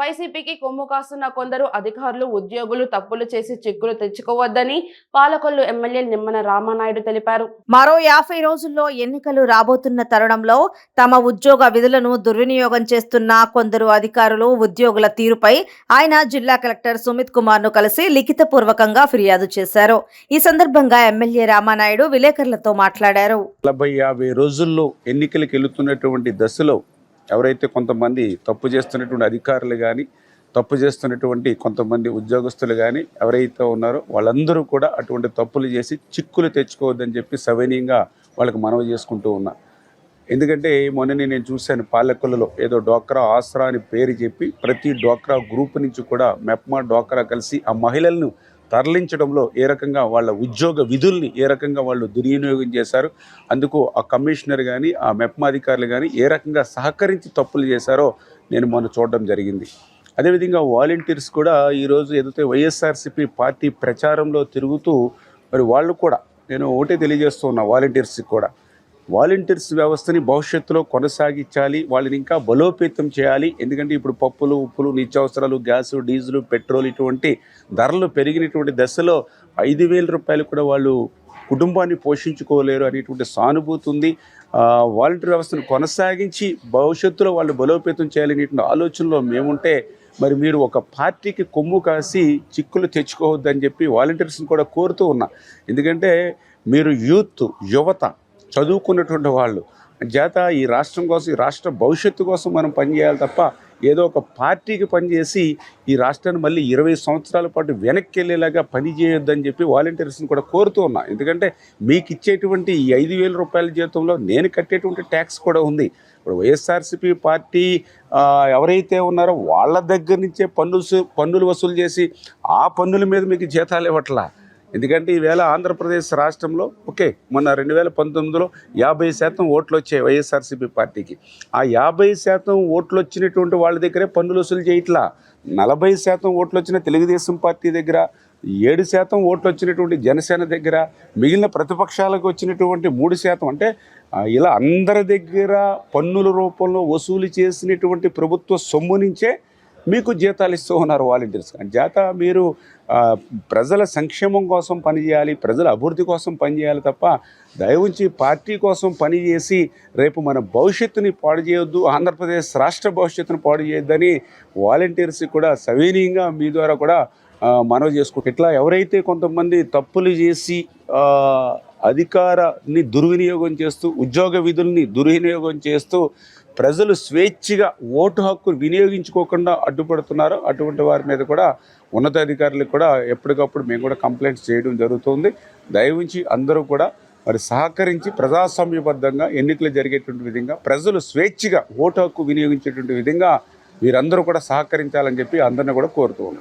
వైసీపీకి కొమ్ము కాస్తున్న కొందరు అధికారులు ఉద్యోగులు తప్పులు చేసి చిక్కులు తెచ్చుకోవద్దని పాలకొల్లు ఎమ్మెల్యే నిమ్మన రామానాయుడు తెలిపారు. మరో యాభై రోజుల్లో ఎన్నికలు రాబోతున్న తరుణంలో తమ ఉద్యోగ విధులను దుర్వినియోగం చేస్తున్న కొందరు అధికారులు ఉద్యోగుల తీరుపై ఆయన జిల్లా కలెక్టర్ సుమిత్ కుమార్ను కలిసి లిఖితపూర్వకంగా ఫిర్యాదు చేశారు. ఈ సందర్భంగా ఎమ్మెల్యే రామానాయుడు విలేకరులతో మాట్లాడారు. నలభై యాభై రోజుల్లో ఎన్నికలకు వెళుతున్నటువంటి దశలో ఎవరైతే కొంతమంది తప్పు చేస్తున్నటువంటి అధికారులు కానీ తప్పు చేస్తున్నటువంటి కొంతమంది ఉద్యోగస్తులు కానీ ఎవరైతే ఉన్నారో వాళ్ళందరూ కూడా అటువంటి తప్పులు చేసి చిక్కులు తెచ్చుకోవద్దని చెప్పి సవనీయంగా వాళ్ళకి మనవి చేసుకుంటూ ఉన్నా. ఎందుకంటే మొన్ననే నేను చూశాను పాలకొల్లలో ఏదో డోక్రా ఆసరా అని పేరు చెప్పి ప్రతి డోక్రా గ్రూప్ నుంచి కూడా మెప్మా డోక్రా కలిసి ఆ మహిళలను తరలించడంలో ఏ రకంగా వాళ్ళ ఉద్యోగ విధుల్ని ఏ రకంగా వాళ్ళు దుర్వినియోగం చేశారు అందుకు ఆ కమిషనర్ కానీ ఆ మెప్మా అధికారులు కానీ ఏ రకంగా సహకరించి తప్పులు చేశారో నేను మొన్న చూడడం జరిగింది. అదేవిధంగా వాలంటీర్స్ కూడా ఈరోజు ఏదైతే వైఎస్ఆర్సీపీ పార్టీ ప్రచారంలో తిరుగుతూ మరి వాళ్ళు కూడా నేను ఒకటే తెలియజేస్తూ ఉన్నా వాలంటీర్స్కి కూడా వాలంటీర్స్ వ్యవస్థని భవిష్యత్తులో కొనసాగించాలి వాళ్ళని ఇంకా బలోపేతం చేయాలి. ఎందుకంటే ఇప్పుడు పప్పులు ఉప్పులు నిత్యావసరాలు గ్యాసు డీజిల్ పెట్రోల్ ఇటువంటి ధరలు పెరిగినటువంటి దశలో ఐదు వేల రూపాయలు కూడా వాళ్ళు కుటుంబాన్ని పోషించుకోలేరు అనేటువంటి సానుభూతి ఉంది. వాలంటీర్ వ్యవస్థను కొనసాగించి భవిష్యత్తులో వాళ్ళు బలోపేతం చేయాలనేటువంటి ఆలోచనలో మేముంటే మరి మీరు ఒక పార్టీకి కొమ్ము కాసి చిక్కులు తెచ్చుకోవద్దని చెప్పి వాలంటీర్స్ని కూడా కోరుతూ ఉన్నా. ఎందుకంటే మీరు యూత్ యువత చదువుకున్నటువంటి వాళ్ళు. చేత ఈ రాష్ట్రం కోసం ఈ రాష్ట్ర భవిష్యత్తు కోసం మనం పనిచేయాలి తప్ప ఏదో ఒక పార్టీకి పనిచేసి ఈ రాష్ట్రాన్ని మళ్ళీ ఇరవై సంవత్సరాల పాటు వెనక్కి వెళ్ళేలాగా పనిచేయొద్దని చెప్పి వాలంటీర్స్ని కూడా కోరుతూ ఉన్నా. ఎందుకంటే మీకు ఇచ్చేటువంటి ఈ ఐదు వేల రూపాయల జీతంలో నేను కట్టేటువంటి ట్యాక్స్ కూడా ఉంది. ఇప్పుడు వైఎస్ఆర్సీపీ పార్టీ ఎవరైతే ఉన్నారో వాళ్ళ దగ్గర నుంచే పన్నులు పన్నులు వసూలు చేసి ఆ పన్నుల మీద మీకు జీతాలు ఇవ్వట్లా. ఎందుకంటే ఈవేళ ఆంధ్రప్రదేశ్ రాష్ట్రంలో ఓకే మొన్న రెండు వేల పంతొమ్మిదిలో యాభై శాతం ఓట్లు వచ్చాయి వైఎస్ఆర్సీపీ పార్టీకి. ఆ యాభై శాతం ఓట్లు వచ్చినటువంటి వాళ్ళ దగ్గరే పన్నులు వసూలు చేయట్లా? నలభై శాతం ఓట్లు వచ్చిన తెలుగుదేశం పార్టీ దగ్గర ఏడు శాతం ఓట్లు వచ్చినటువంటి జనసేన దగ్గర మిగిలిన ప్రతిపక్షాలకు వచ్చినటువంటి మూడు శాతం. అంటే ఇలా అందరి దగ్గర పన్నుల రూపంలో వసూలు చేసినటువంటి ప్రభుత్వ సొమ్ము నుంచే మీకు జీతాలు ఇస్తూ ఉన్నారు వాలంటీర్స్ జాత మీరు ప్రజల సంక్షేమం కోసం పనిచేయాలి ప్రజల అభివృద్ధి కోసం పనిచేయాలి తప్ప దయవుంచి పార్టీ కోసం పనిచేసి రేపు మన భవిష్యత్తుని పాడు చేయొద్దు ఆంధ్రప్రదేశ్ రాష్ట్ర భవిష్యత్తును పాడు చేయొద్దని వాలంటీర్స్ కూడా సవినీయంగా మీ ద్వారా కూడా మనవి చేసుకుంటే ఇట్లా ఎవరైతే కొంతమంది తప్పులు చేసి అధికారాన్ని దుర్వినియోగం చేస్తూ ఉద్యోగ విధుల్ని దుర్వినియోగం చేస్తూ ప్రజలు స్వేచ్ఛగా ఓటు హక్కు వినియోగించుకోకుండా అడ్డుపడుతున్నారు. అటువంటి వారి మీద కూడా ఉన్నతాధికారులకు కూడా ఎప్పటికప్పుడు మేము కూడా కంప్లైంట్స్ చేయడం జరుగుతుంది. దయవుంచి అందరూ కూడా మరి సహకరించి ప్రజాస్వామ్యబద్ధంగా ఎన్నికలు జరిగేటువంటి విధంగా ప్రజలు స్వేచ్ఛగా ఓటు హక్కు వినియోగించేటువంటి విధంగా వీరందరూ కూడా సహకరించాలని చెప్పి అందరిని కూడా కోరుతూ